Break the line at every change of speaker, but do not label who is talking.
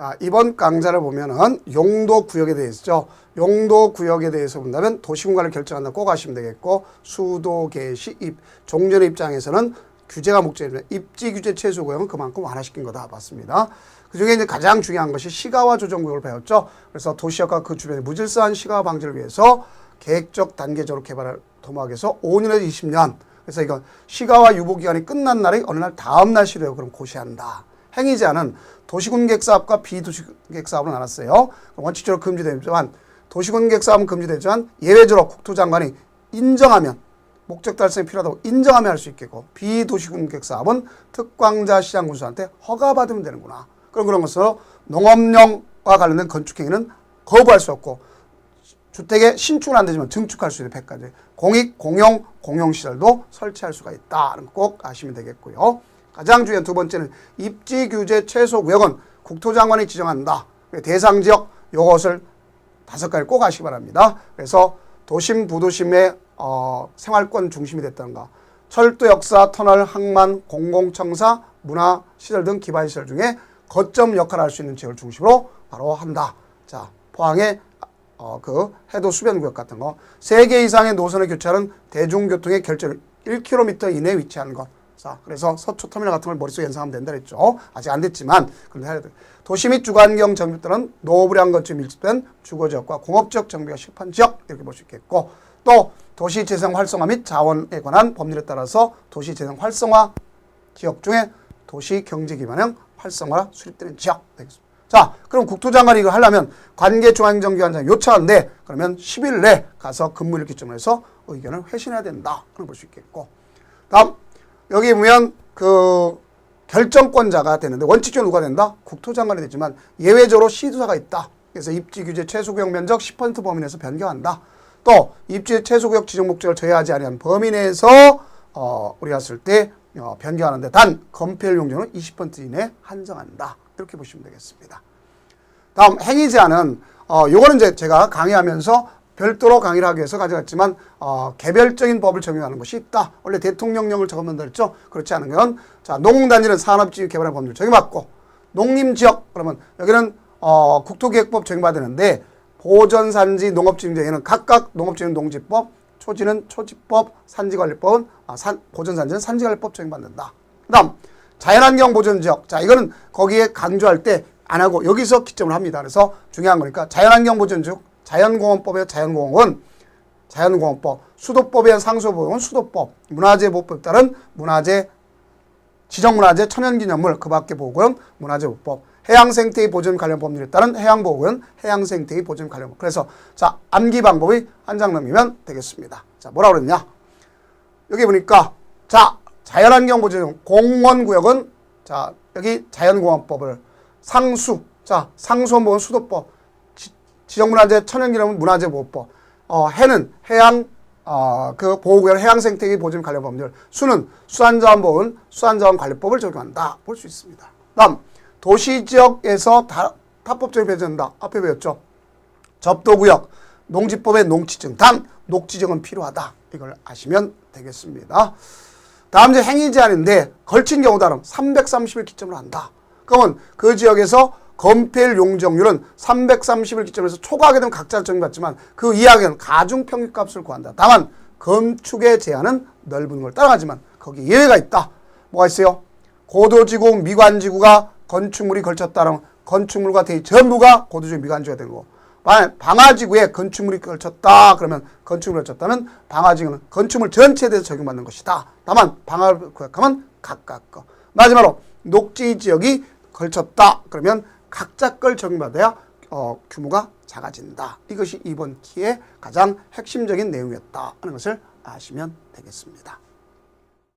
자, 이번 강좌를 보면은 용도 구역에 대해서죠. 용도 구역에 대해서 본다면 도시공간을 결정한다 꼭 아시면 되겠고 수도 개시 입 종전의 입장에서는 규제가 목적이면 입지 규제 최소 구역은 그만큼 완화시킨 거다 봤습니다. 그 중에 이제 가장 중요한 것이 시가와 조정 구역을 배웠죠. 그래서 도시역과 그 주변의 무질서한 시가와 방지를 위해서 계획적 단계적으로 개발을 도모하기 위해서 5년에서 20년 그래서 이건 시가와 유보 기간이 끝난 날이 어느 날 다음 날 시로 그럼 고시한다. 행위자는 도시군객 사업과 비도시군객 사업으로 나눴어요. 원칙적으로 금지되지만 도시군객 사업은 금지되지만 예외적으로 국토장관이 인정하면 목적 달성이 필요하다고 인정하면 할 수 있겠고 비도시군객 사업은 특광자 시장 군수한테 허가받으면 되는구나. 그런 그런 것으로 농업용과 관련된 건축행위는 거부할 수 없고 주택에 신축은 안 되지만 증축할 수 있는 100가지 공익, 공용, 공용시설도 설치할 수가 있다는 거꼭 아시면 되겠고요. 가장 중요한 두 번째는 입지 규제 최소 구역은 국토장관이 지정한다. 대상 지역 요것을 다섯 가지 꼭 아시기 바랍니다. 그래서 도심, 부도심의 어, 생활권 중심이 됐다는가. 철도 역사, 터널, 항만, 공공청사, 문화, 시설 등 기반 시설 중에 거점 역할을 할 수 있는 지역을 중심으로 바로 한다. 자, 포항의 어, 그 해도 수변 구역 같은 거. 세 개 이상의 노선을 교체하는 대중교통의 결절 1km 이내에 위치하는 것. 자, 그래서 서초 터미널 같은 걸 머릿속에 연상하면 된다 그랬죠. 아직 안 됐지만, 그런데 해야 돼. 도시 및 주관경 정비 또는 노후불량 건축 밀집된 주거 지역과 공업 지역 정비가 실판 지역 이렇게 볼 수 있겠고, 또 도시 재생 활성화 및 자원에 관한 법률에 따라서 도시 재생 활성화 지역 중에 도시 경제 기반형 활성화 수립되는 지역 되겠습니다. 자, 그럼 국토장관이 이거 하려면 관계 중앙정기관장 요청한데 그러면 10일 내 가서 근무를 기점으로 해서 의견을 회신해야 된다. 그런 볼수 있겠고. 다음 여기 보면 그 결정권자가 되는데 원칙적으로 누가 된다? 국토장관이 되지만 예외적으로 시도사가 있다. 그래서 입지 규제 최소 구역 면적 10% 범위 내에서 변경한다. 또 입지 최소 구역 지정 목적을 저해하지 아니한 범위 내에서 어, 우리가 했을 때 어, 변경하는데 단 건폐율 용적은 20% 이내에 한정한다. 이렇게 보시면 되겠습니다. 다음 행위 제한은 어 요거는 이제 제가 강의하면서 별도로 강의를 하기 위해서 가져갔지만 어 개별적인 법을 적용하는 것이 있다. 원래 대통령령을 적어놓는다 했죠. 그렇지 않으면 자 농단지는 산업지역 개발의 법률 적용받고 농림지역 그러면 여기는 어 국토계획법 적용받는데 보전산지 농업지정에는 각각 농업지정 농지법 초지는 초지법 산지관리법은 아, 산, 보전산지는 산지관리법 적용받는다. 그 다음 자연환경 보전지역. 자, 이거는 거기에 강조할 때 안 하고 여기서 기점을 합니다. 그래서 중요한 거니까 자연환경 보전지역, 자연공원법의 자연공원, 자연공원법, 수도법의 상수보험은 수도법, 문화재보호법에 따른 문화재, 지정문화재, 천연기념물, 그 밖에 보호구역은 문화재보호법, 해양생태의 보전 관련 법률에 따른 해양보호구역은 해양생태의 보전 관련 법. 그래서 자, 암기 방법이 한 장 넘기면 되겠습니다. 자, 뭐라 그랬냐? 여기 보니까 자, 자연환경 보전 공원구역은 자, 여기 자연공원법을 상수, 자, 상수원 보건 수도법, 지, 지정문화재 천연기념물 문화재 보호법, 어, 해는 해양, 어, 그 보호구역 해양생태계 보전 관련 법률, 수는 수산자원보건 수산자원관리법을 적용한다. 볼 수 있습니다. 다음, 도시지역에서 다, 타법적이 배제된다. 앞에 배웠죠. 접도구역, 농지법의 농지증, 단, 녹지증은 필요하다. 이걸 아시면 되겠습니다. 다음 이제 행위 제한인데 걸친 경우 다름 330일 기점으로 한다. 그러면 그 지역에서 건폐율 용적률은 330을 기점으로 해서 초과하게 되면 각자 정받지만 그 이하에는 가중 평균값을 구한다. 다만 건축의 제한은 넓은 걸 따라가지만 거기 예외가 있다. 뭐가 있어요? 고도지구, 미관지구가 건축물이 걸쳤다면 건축물과 대지 전부가 고도지구, 미관지구가 되는 거고 만약 방화지구에 건축물이 걸쳤다 그러면 건축물이 걸쳤다면 방화지구는 건축물 전체에 대해서 적용받는 것이다. 다만 방화를 구역하면 각각 거. 마지막으로 녹지 지역이 걸쳤다 그러면 각자 걸 적용받아야 어, 규모가 작아진다. 이것이 이번 키의 가장 핵심적인 내용이었다 하는 것을 아시면 되겠습니다.